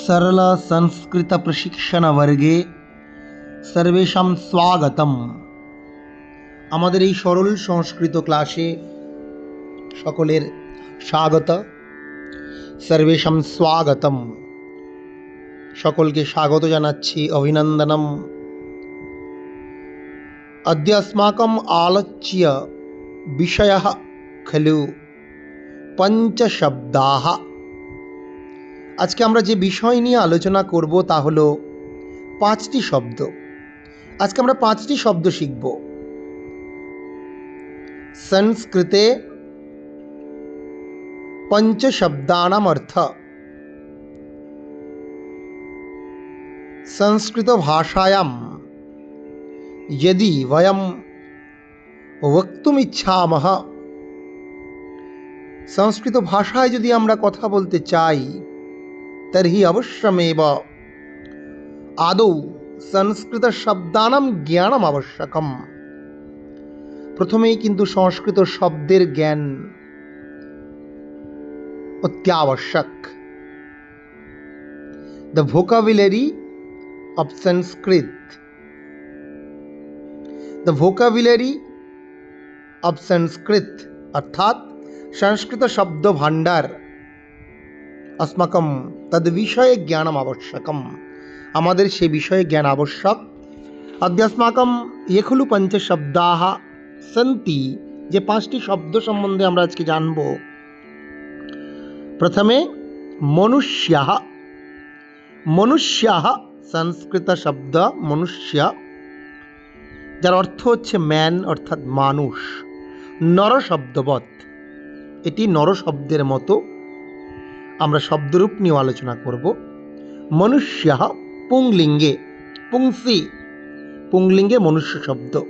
सरल संस्कृत प्रशिक्षण वर्गे सर्वेशम स्वागतम। सरल संस्कृत क्लासे सकल स्वागत सर्वेशम स्वागतम सकल के स्वागत जाना अभिनंदनम अद अस्माक आलोच्य विषय खलु। पंचशब्दा আজকে আমরা যে বিষয় নিয়ে আলোচনা করব তা হলো পাঁচটি শব্দ আজকে আমরা পাঁচটি শব্দ শিখব সংস্কৃতে পঞ্চশব্দানাম অর্থ संस्कृतभाषायां यदि वयं वक्तुमिच्छामः সংস্কৃত ভাষায় যদি আমরা কথা বলতে চাই তর্হি অবশ্যমেব আদৌ সংস্কৃত শব্দানাম জ্ঞানম আবশ্যকম প্রথমেই কিন্তু সংস্কৃত শব্দের জ্ঞান অত্যাবশ্যক the vocabulary of Sanskrit. The vocabulary of Sanskrit অর্থাৎ সংস্কৃত শব্দ ভাণ্ডার अस्माकं তাদ বিষয়ে জ্ঞান আবশ্যকম। আমাদের সে বিষয়ে জ্ঞান আবশ্যক। অধ্যাস্মাকম এ পঞ্চ পঞ্চশব্দাহ সন্তি, যে পাঁচটি শব্দ সম্বন্ধে আমরা আজকে জানব। প্রথমে, মনুষ্য। মনুষ্য সংস্কৃত শব্দ, মনুষ্য। যার অর্থ হচ্ছে ম্যান অর্থাৎ মানুষ। নরশব্দবৎ এটি নর শব্দের মতো আমরা শব্দরূপ নিয়ে আলোচনা করব। মনুষ্য পুংলিঙ্গে, পুংসি, পুংলিঙ্গে মনুষ্য শব্দ।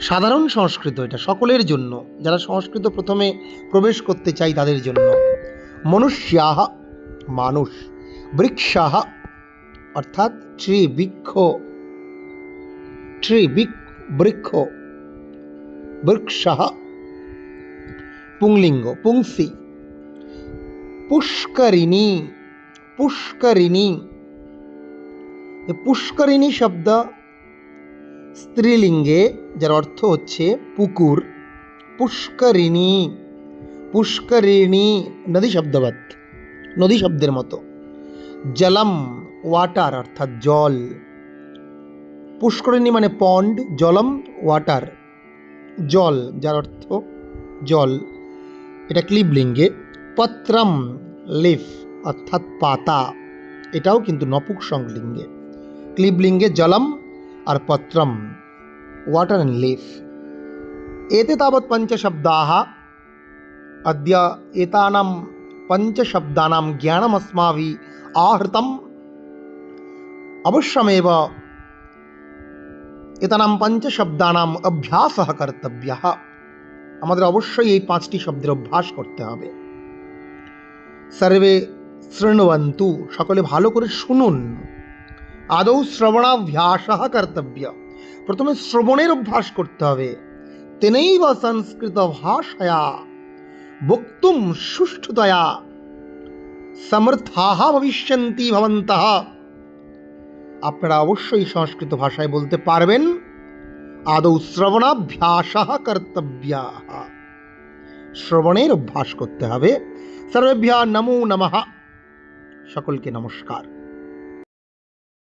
সাধারণ সংস্কৃত এটা সকলের জন্য। যারা সংস্কৃত প্রথমে প্রবেশ করতে চাই তাদের জন্য। মনুষ্যাহ মানুষ বৃক্ষাহ অর্থাৎ ট্রি বৃক্ষ ট্রি বৃক্ষ বৃক্ষ পুংলিঙ্গ, পুংসি। পুষ্করিণী পুষ্করিণী। পুষ্করিণী শব্দ স্ত্রীলিঙ্গে, যার অর্থ হচ্ছে পুকুর। পুষ্করিণী পুষ্করিণী, নদী শব্দবৎ নদী শব্দের মতো। জলম ওয়াটার অর্থাৎ জল। পুষ্করিণী মানে পন্ড জলম ওয়াটার জল, যার অর্থ জল। এটা ক্লিবলিঙ্গে পত্রম লিফ অর্থাৎ পাতা এটাও কিন্তু নপুক সংলিঙ্গে ক্লিবলিঙ্গে জলম আর পত্রম ওয়াটার অ্যান্ড লিফ এতে তাবৎ পঞ্চশব্দাः अद्य एतानां पञ्चशब्दानां ज्ञानमस्माभिः आहृतम् अवश्यमेव এতানাম পঞ্চশব্দানাম অভ্যাস কর্তব্য আমাদের অবশ্যই এই পাঁচটি শব্দের অভ্যাস করতে হবে সর্বে শৃণবন্তু সকলে ভালো করে শুনুন। আদৌ শ্রবণাভ্যাস কর্তব্য। প্রথমে শ্রবণের অভ্যাস করতে হবে। তেনেই বা সংস্কৃত ভাষায়া বক্তুম সুষ্ঠুতয়া সমর্থা ভবিষ্যন্তি ভবন্তঃ। আপনারা অবশ্যই সংস্কৃত ভাষায় বলতে পারবেন। আদৌ শ্রবণাভ্যাস কর্তব্য। শ্রবণের অভ্যাস করতে হবে। সর্বেভ্য নমো নমঃ। সকলকে নমস্কার।